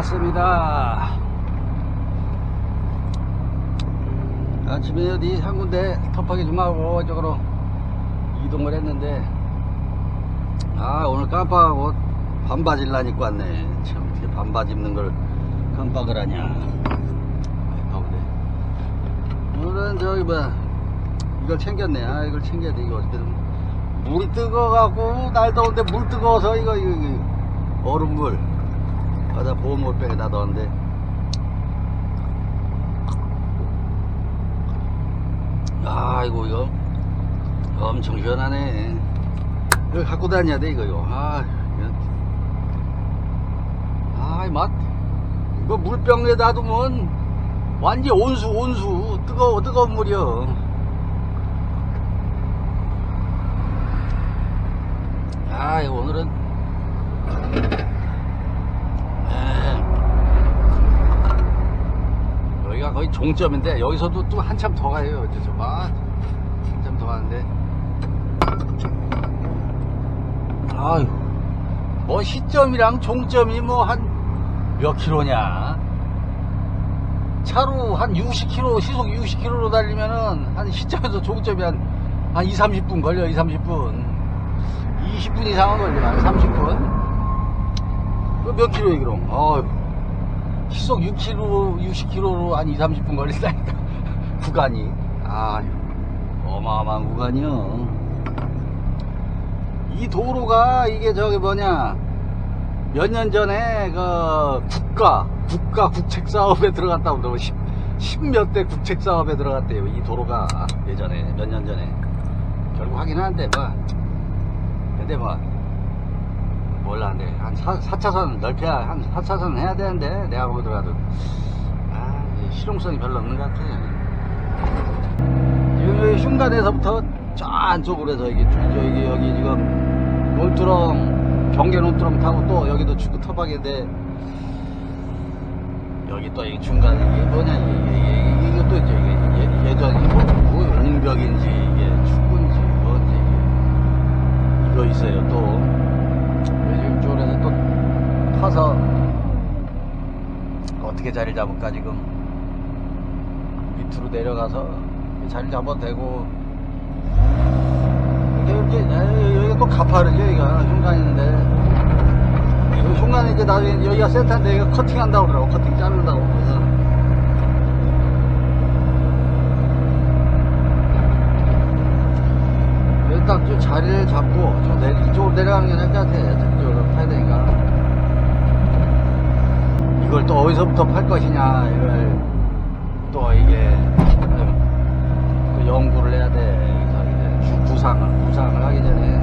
왔습니다. 아침에 어디 한 군데 텃하기 좀 하고 이쪽으로 이동을 했는데 아 오늘 깜빡하고 반바지를 안 입고 왔네. 참 어떻게 반바지 입는 걸 깜빡을 하냐. 아, 더운데 오늘은 저기 뭐야 이걸 챙겼네. 아 이걸 챙겨야 돼. 이거 어떻게든 물이 뜨거워갖고 날 더운데 물 뜨거워서 이거 이거, 이거 얼음물 바다 보온물병에 놔뒀는데 아이고 이거. 엄청 시원하네. 이거 갖고 다녀야 돼 이거 이거. 아. 아이 맛. 이거 물병에 놔두면 완전 온수 온수. 뜨거워 뜨거운 물이요. 아 이거 오늘은 에, 여기가 거의 종점인데 여기서도 또 한참 더 가요. 저저 막 한참 더 가는데. 아유 뭐 시점이랑 종점이 뭐 한 몇 킬로냐? 차로 한 60km 시속 60km로 달리면은 한 시점에서 종점이 한, 한 2, 30분 걸려 2, 30분. 20분 이상은 걸려 한 30분? 그몇 킬로이 그럼? 어 시속 6km 60km로 한 2, 30분 걸린다니까. 구간이. 아유 어마어마한 구간이요. 이 도로가 이게 저기 뭐냐. 몇 년 전에 그 국가 국가 국책 사업에 들어갔다고 그러고 십몇 대 국책 사업에 들어갔대요 이 도로가. 예전에 몇 년 전에. 결국 하긴 하는데 뭐 근데 뭐 몰라. 근데 한 4, 4차선 넓혀야 한 4차선 해야 되는데 내가 들어가도 아 실용성이 별로 없는 것 같아. 여기 흉간에서부터 저 안쪽으로 해서 쭉 여기 여기 지금 논두렁 경계 논두렁 타고 또 여기도 축구 터박인데 여기 또 이 중간 이게 뭐냐 이게 이게, 이게, 이게 또 이제 이게 예, 예전에 뭐, 뭐 옹벽인지 이게 축구인지 뭔지 이거 있어요 또 또 타서 어떻게 자리 잡을까 지금 밑으로 내려가서 자리 잡아도 되고. 이렇게 에이, 여기가 또 가파르죠 여기가. 흉간인데. 이 흉간에 이제 나중에 여기가 센터인데 여기가 커팅한다고 그러고 커팅 자른다고 그래서 여기 딱좀 자리를 잡고 좀 내, 이쪽으로 내려가는 게 나을 것 같아 저쪽으로 파야 되니까 이걸 또 어디서부터 팔 것이냐 이걸 또 이게 그 연구를 해야 돼. 주- 구상을 구상을 하기 전에.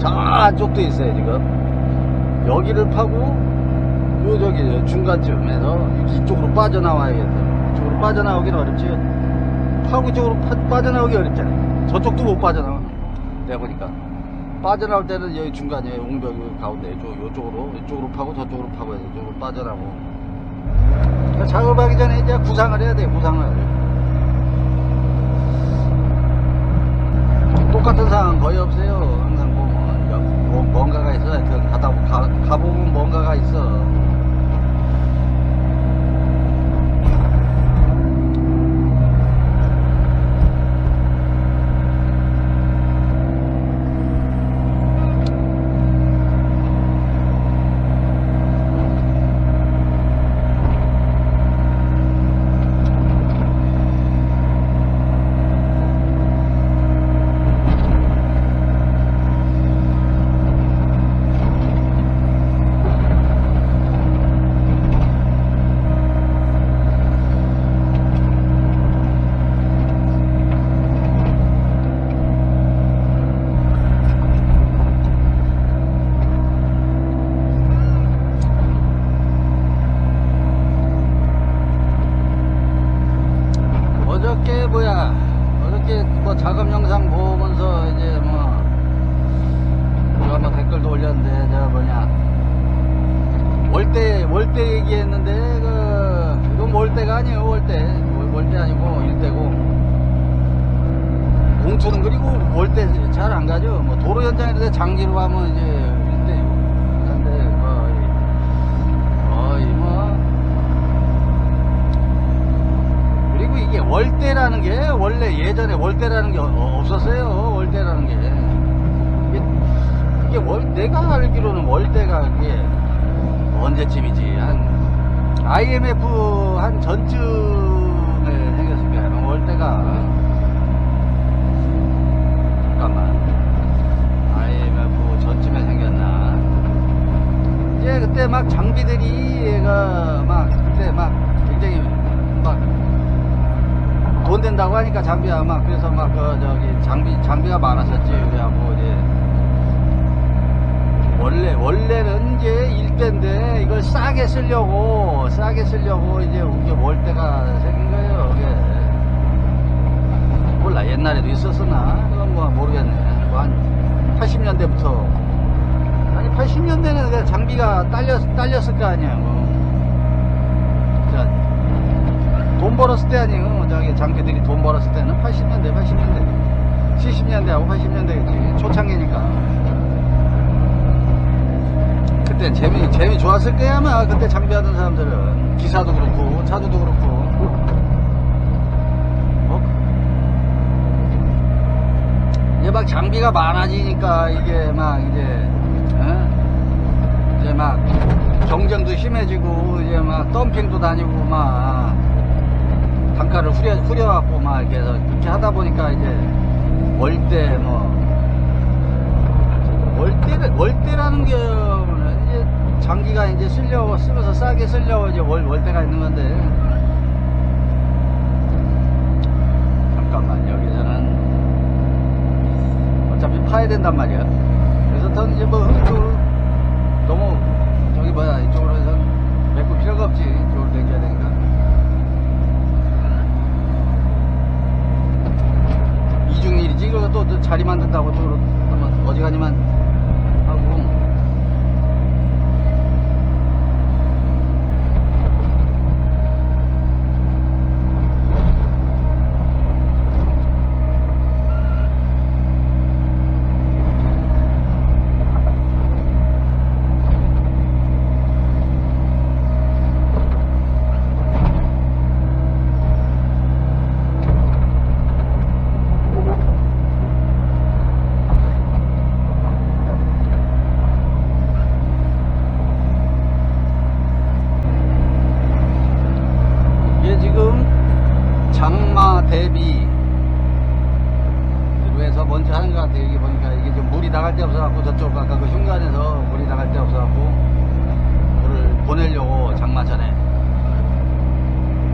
저쪽도 있어요 지금. 여기를 파고 요 저기 중간쯤에서 이쪽으로 빠져나와야겠어요. 이쪽으로 빠져나오기는 어렵지. 파고 이쪽으로 파- 빠져나오기 어렵잖아요. 저쪽도 못 빠져나와 내가 보니까 빠져나올 때는 여기 중간에 옹벽 이 가운데 이쪽, 요쪽으로 이쪽으로 파고 저쪽으로 파고 이쪽으로 빠져나오고. 그러니까 작업하기 전에 이제 구상을 해야 돼 구상을. 똑같은 상황 거의 없어요. 항상 보면 여- 뭐, 뭔가가 있어 하여튼 가다 가보면 뭔가가 있어 게 아니고 일대고. 공투는 그리고 월대 잘안 가죠. 뭐 도로 현장에 장기로 하면 이제 일대 근데 거의 거의 뭐. 그리고 이게 월대라는 게 원래 예전에 월대라는 게 없었어요. 월대라는 게. 이게 월 내가 알기로는 월대가 이게 언제쯤이지? 한 IMF 한 전쯤 거야. 아마 월대가. 잠깐만. IMF 전쯤에 생겼나? 이제 그때 막 장비들이 얘가 막 그때 막 굉장히 막 돈 된다고 하니까 장비가 막 그래서 막 그 저기 장비 장비가 많았었지 그래갖고 이제 원래 원래는 이제 일대인데 이걸 싸게 쓰려고 싸게 쓰려고 이제 이게 월대가 생긴 거예요 이게 옛날에도 있었으나? 그건 뭐 모르겠네. 뭐 한 80년대부터. 아니 80년대는 그 장비가 딸렸 딸렸을 거 아니야 뭐. 자, 돈 벌었을 때 아니에요. 저기 장비들이 돈 벌었을 때는 80년대 80년대. 70년대하고 80년대겠지. 초창기니까. 그때 재미 재미 좋았을 거야 아마. 그때 장비하던 사람들은. 기사도 그렇고 차주도 그렇고 뭐 이제 막 장비가 많아지니까 이게 막 이제 어? 이제 막 경쟁도 심해지고 이제 막 덤핑도 다니고 막 단가를 후려 후려 갖고 막 이렇게 해서 그렇게 하다 보니까 이제 월대 뭐 월대를 월대라는 경우는 이제 장기가 이제 쓰려고 쓰면서 싸게 쓰려고 이제 월 월대가 있는 건데 잠깐만 여기서는 파야 된단 말이야. 그래서 더 이제 뭐 이쪽으로 너무 저기 뭐야 이쪽으로 해서 메꿀 필요가 없지 이쪽으로 당겨야 되니까. 이중일이지 이거 또, 또 자리 만든다고 또 한번 어지간히만 하고. 이게 지금 장마 대비 로 해서 먼저 하는 것 같아요. 여기 보니까 이게 좀 물이 나갈 데 없어갖고 저쪽 아까 그 흉관에서 물이 나갈 데 없어갖고 물을 보내려고 장마 전에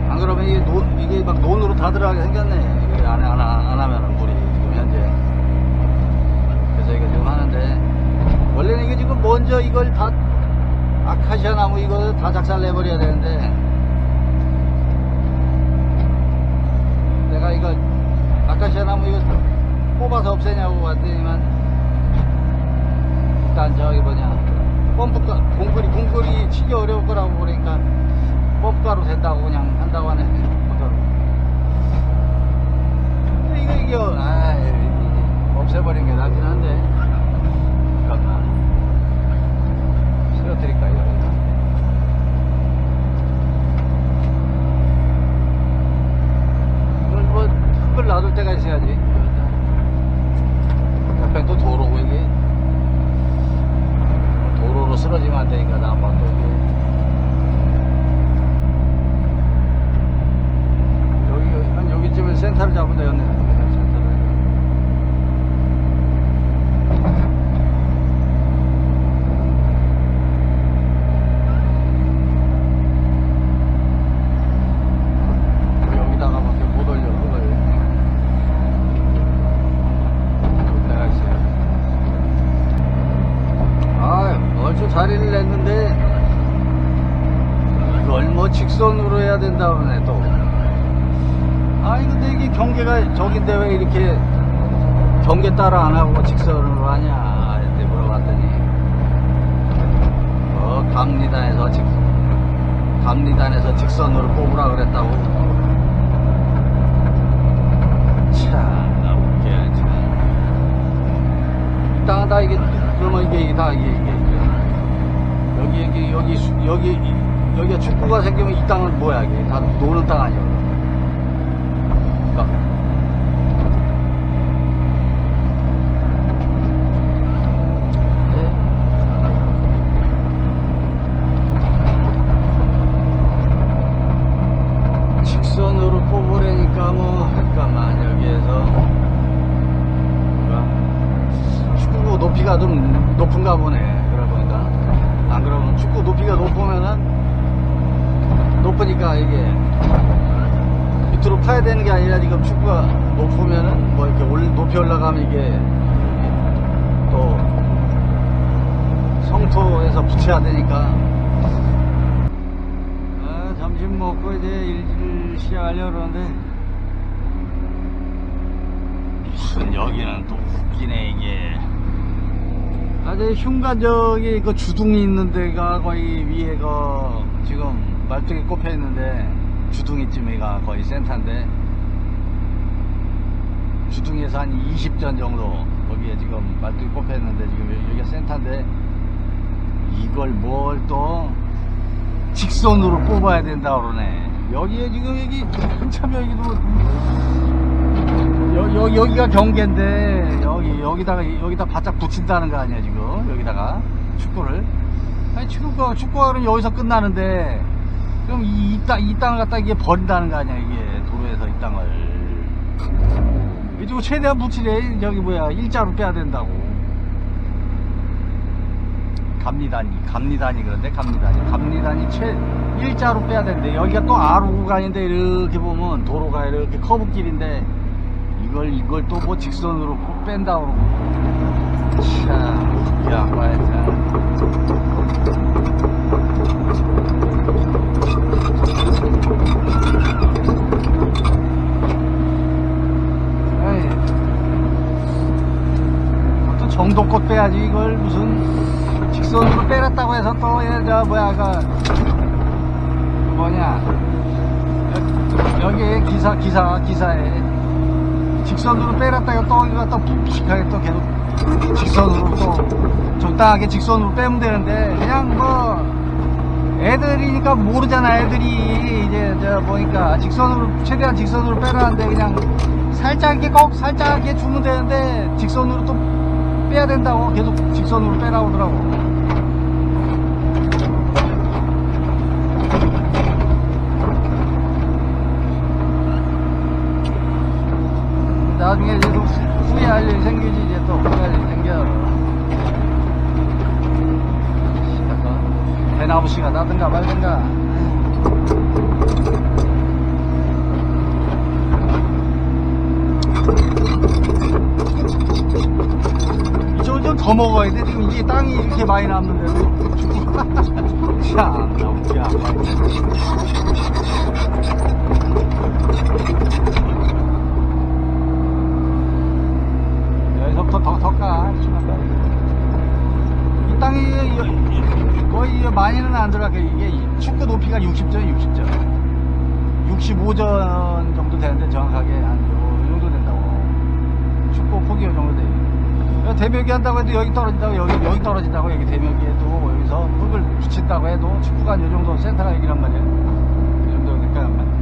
안 그러면 이게 논 이게 막 논으로 다 들어가게 생겼네. 이게 안, 안, 안 하면 물이 지금 현재 그래서 이거 지금 원래는 이게 지금 먼저 이걸 다 아카시아 나무 이거 다 작살 내버려야 되는데. 내가 이거 아카시아 나무 이거 뽑아서 없애냐고 봤더니만 일단 저기 뭐냐. 펌프가 공글이 공글이 치기 어려울 거라고 그러니까 펌프가로 된다고 그냥 한다고 하네 이거 이거 아 없애버린 게 낫긴 한데. 잠깐만 실어드릴까요 이거 이걸 뭐 흙을 놔둘 때가 있어야지. 옆에 또 도로고 이게 도로로 쓰러지면 안 되니까 이게 여기 한 여기쯤에 센터를 잡으면 되겠네. 센터를. 여기다가 밖에 못 올려 그걸 내가 있어요 아 얼추 자리를 냈는데 이걸 뭐 직선으로 해야 된다네 또 아니 근데 이게 경계가 저긴데 왜 이렇게 경계 따라 안 하고 직선으로 하냐 이렇게 물어봤더니 어 감리단에서 직 감리단에서 직선으로 뽑으라 그랬다고 참, 나 웃겨, 참. 이따가 다 이게, 그러면 이게, 다, 이게, 이게, 이게. 여기, 여기, 여기, 수- 여기, 여기가 축구가 생기면 이 땅은 뭐야, 이게. 다 노는 땅 아니야. 그러니까. 네. 직선으로 뽑으려니까 뭐 잠깐만 여기에서 축구 높이가 좀 높은가 보네 그러고 보니까 안 그러면 축구 높이가 높으면은 높으니까 이게 밑으로 파야 되는 게 아니라 지금 축구가 높으면은 뭐 이렇게 올, 높이 올라가면 이게 또 성토에서 붙여야 되니까. 아, 점심 먹고 이제 일을 시작하려고 그러는데. 무슨 여기는 또 웃기네 이게. 아주 흉가적이 그 주둥이 있는 데가 거의 위에 그 지금 말뚝이 꼽혀 있는데 주둥이쯤이가 거의 센터인데 주둥이에서 한 20전 정도 거기에 지금 말뚝이 있는데 지금 여기가 센터인데 이걸 뭘 또 직선으로 뽑아야 된다 그러네. 여기에 지금 여기 한참 여기도 여, 여, 여기가 경계인데 여기 여기다가 여기다 바짝 붙인다는 거 아니야 지금? 여기다가 축구를? 아니 축구가 축구가 그럼 여기서 끝나는데 그럼 이, 이, 땅, 이 땅을 갖다 이게 버린다는 거 아니야 이게 도로에서 이 땅을? 이거 최대한 붙이래. 여기 뭐야 일자로 빼야 된다고. 갑니다니 갑니다니 그런데? 갑니다니 갑니다니 최 일자로 빼야 되는데 여기가 또 아로 구간인데 이렇게 보면 도로가 이렇게 커브길인데 이걸 이걸 또 뭐 직선으로 꼭 뺀다 그러고. 참 양반이 참 정도껏 빼야지 이걸 무슨 직선으로 빼놨다고 해서 또 저 뭐야 그 뭐냐. 여- 여기 기사 기사 기사에 직선으로 빼놨다가 또 이거 또 푹푹하게 또 계속 직선으로 또 적당하게 직선으로 빼면 되는데 그냥 뭐 애들이니까 모르잖아 애들이. 이제 저 보니까 직선으로 최대한 직선으로 빼라는데 그냥 살짝 이렇게 꼭 살짝 이렇게 주면 되는데 직선으로 또 빼야 된다고 계속 직선으로 빼라고 하더라고. 나중에 이제 후회할 일이 생기지 이제 또 후회할 일이 생겨. 약간 대나무 씨가 나든가 말든가 더 먹어야 돼 지금 이게 땅이 이렇게 많이 남는데도 참 야 여기서부터 더, 더 까. 이 땅이 여- 거의 많이는 안 들어가게 이게 축구 높이가 60전, 60전. 65전 정도 되는데 정확하게 한 요 정도 된다고. 축구 폭이 요 정도 돼. 대묘기 한다고 해도 여기 떨어진다고 여기 여기 떨어진다고 여기 대묘기에도 여기서 흙을 붙인다고 해도 축구가 요 정도 센터가 여기란 말이야. 이 정도 될까란 말이야.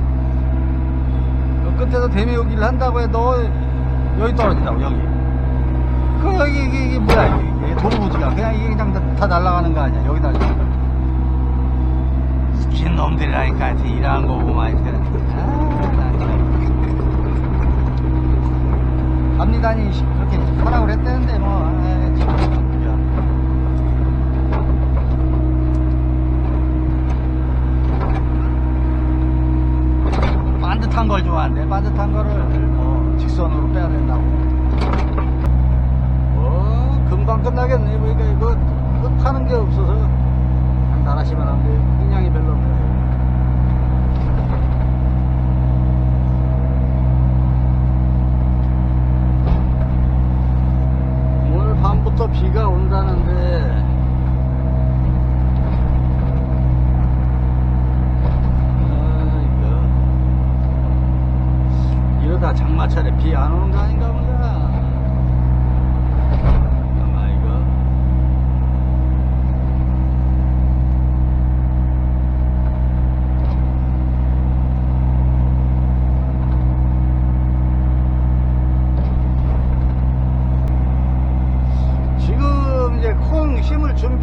요 끝에서 대묘기를 한다고 해도 여기 떨어진다고 여기. 그 여기 이게, 이게 뭐야 이게, 이게 도루부지가 그냥 이게 그냥 다, 다 날아가는 거 아니야 여기다 스킨 놈들이라니까 일하는 거 보면 하여튼 아, 나 참. 갑니다니 씨, 그렇게 하라고 그랬다는데 뭐 아이, 참, 야. 반듯한 걸 좋아한대 반듯한 거를 뭐 직선으로 빼야 된다고 어, 금방 끝나겠네. 보니까 이거, 이거 타는 게 없어서 간단하시면 안 돼. 흥량이 별로 없네. 오늘 밤부터 비가 온다는데, 아, 이거. 이러다 장마철에 비 안 오는 거 아닌가 보다. 아마 이거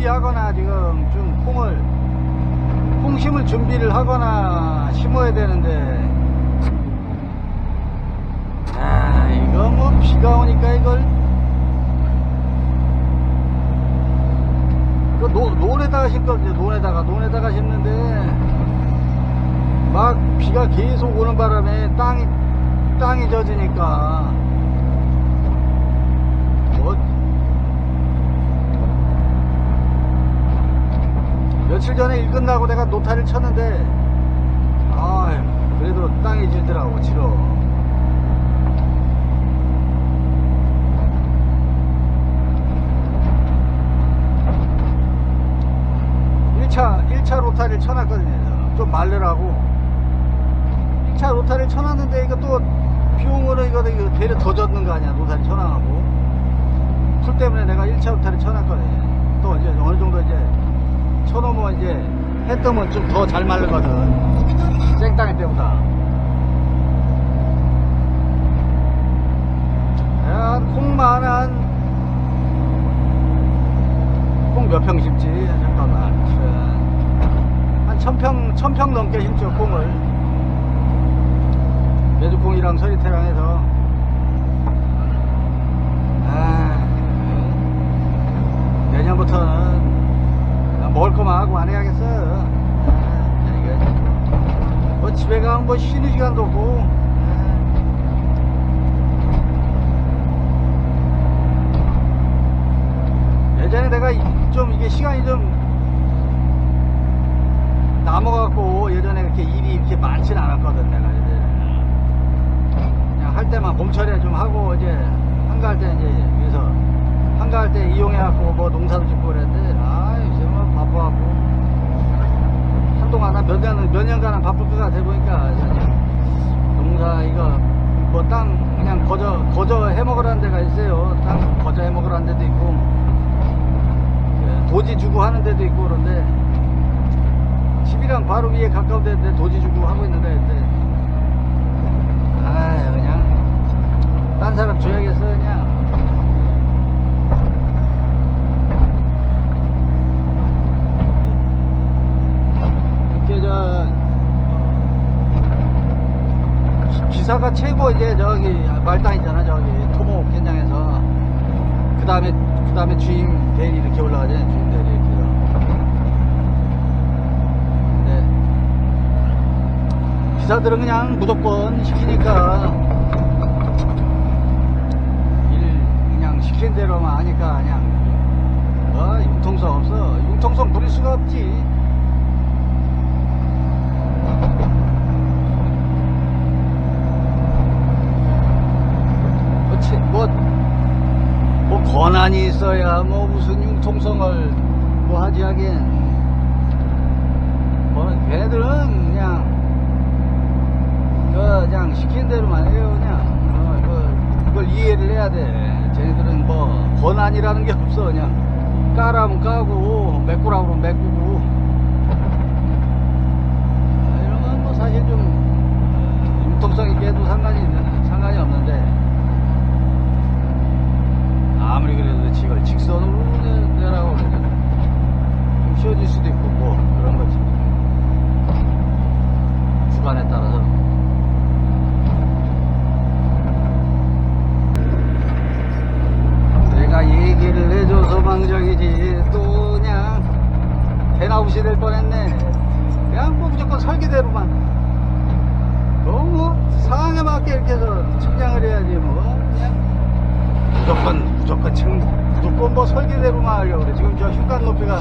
하거나 지금 좀 콩을 콩 심을 준비를 하거나 심어야 되는데. 아 이거 뭐 비가 오니까 이걸. 그 노, 논에다가 심거든요 논에다가 논에다가 심는데 막 비가 계속 오는 바람에 땅이 땅이 젖으니까 뭐 며칠 전에 일 끝나고 내가 노타를 쳤는데 아 그래도 땅이 질더라고 치러 1차 1차 로타를 쳐놨거든요. 좀 말르라고. 1차 로타를 쳐놨는데 이거 또 비용으로 이거 이거 배를 더 젖는 거 아니야 로타를 쳐놔가고. 풀 때문에 내가 1차 로타를 쳐놨거든요 또 이제 어느 정도 이제 쳐놓으면 이제 해 뜨면 좀 더 잘 마르거든. 생땅일 때보다. 야, 콩만 한 콩 몇 평 심지? 잠깐만. 한 천평 천평 넘게 심죠 콩을. 메주콩이랑 서리태랑 해서. 아 내년부터는 나 먹을 거만 하고 안 해야겠어. 아, 뭐 집에 가면 뭐 쉬는 시간도 없고. 아. 예전에 내가 이- 좀 이게 시간이 좀 남아갖고 예전에 이렇게 일이 이렇게 많지는 않았거든 내가 이제. 그냥 할 때만 봄철에 좀 하고 이제 한가할 때 이제 여기서 한가할 때 이용해갖고 뭐 농사도 짓고 그랬는데 뭐 바빠갖고. 한동안 한몇 년, 몇 년간은 바쁠 것 같아 보니까 농사 이거 뭐 땅 그냥 거저 거저 해먹으라는 데가 있어요. 땅 거저 해먹으라는 데도 있고 예, 도지 주고 하는 데도 있고 그런데 집이랑 바로 위에 가까운 데인데 도지 주고 하고 있는데 근데 아 그냥 딴 사람 줘야겠어 그냥 이렇게 저 기- 기사가 최고 이제 저기 말단 있잖아 저기. 토목 현장에서. 그 다음에 그 다음에 주임 대리 이렇게 올라가잖아요. 주임 대리 이렇게. 근데 기사들은 그냥 무조건 시키니까 일 그냥 시킨 대로만 하니까 그냥 뭐 융통성 없어. 융통성 부릴 수가 없지 뭐, 뭐 권한이 있어야 뭐 무슨 융통성을 뭐 하지 하긴. 뭐 걔네들은 그냥 그 그냥 시킨 대로만 해요 그냥. 어, 그, 그걸 이해를 해야 돼. 쟤네들은 뭐 권한이라는 게 없어 그냥. 까라면 까고 메꾸라고 그러면 메꾸고. 아, 이런 건 뭐 사실 좀 어, 융통성 있게 해도 상관이 상관이 없는데 아무리 그래도 지걸 직선으로 내- 내라고 그러면 좀 쉬워질 수도 있고 뭐 그런 거지. 주관에 따라서. 내가 얘기를 해줘서 망정이지. 또 그냥 대나무시 될 뻔했네. 그냥 뭐 무조건 설계대로만. 너무 상황에 맞게 이렇게 해서 측량을 해야지 뭐. 그냥 무조건 무조건 층 무조건 뭐 설계대로만 하려고 그래. 지금 저 흉간 높이가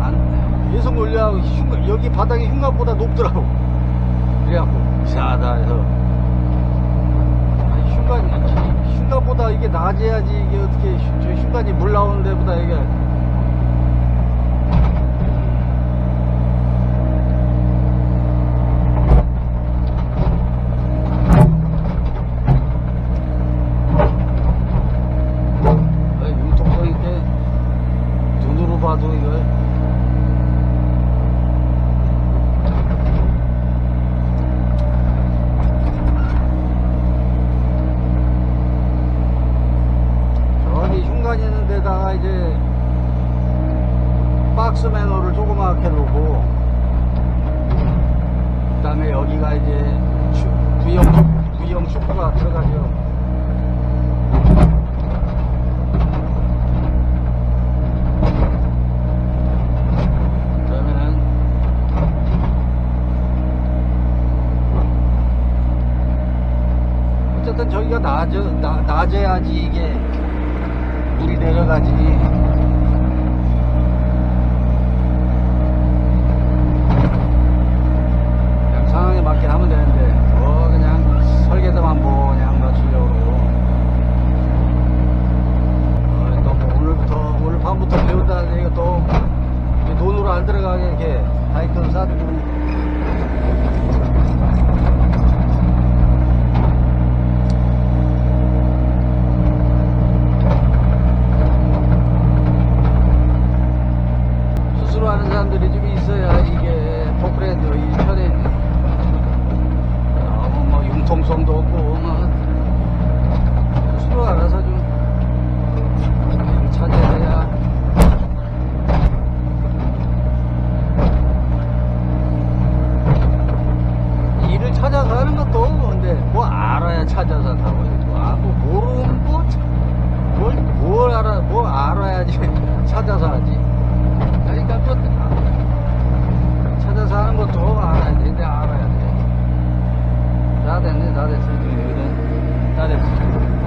안 계속 올려하고 흉- 여기 바닥이 흉간보다 높더라고. 그래갖고 이상하다 해서. 아니, 흉간 흉간보다 이게 낮아야지 이게 어떻게 흉- 저 흉간이 물 나오는 데보다 이게 일단 저기가 낮아, 낮아야지 이게 물이 내려가지. 것들이 좀 있어야 이게 포크랜드 이 철에 너무 아, 뭐 융통성도 없고 뭐 스스로 알아서 좀 찾아야. 일을 찾아서 하는 것도 뭔데 뭐 알아야 찾아서 하고 아뭐 모르면 뭐뭘뭘 알아 뭐 알아야지 찾아서 하지. 그러니까 뭐 사는거做饭이제알아야돼자早点자대수준이거든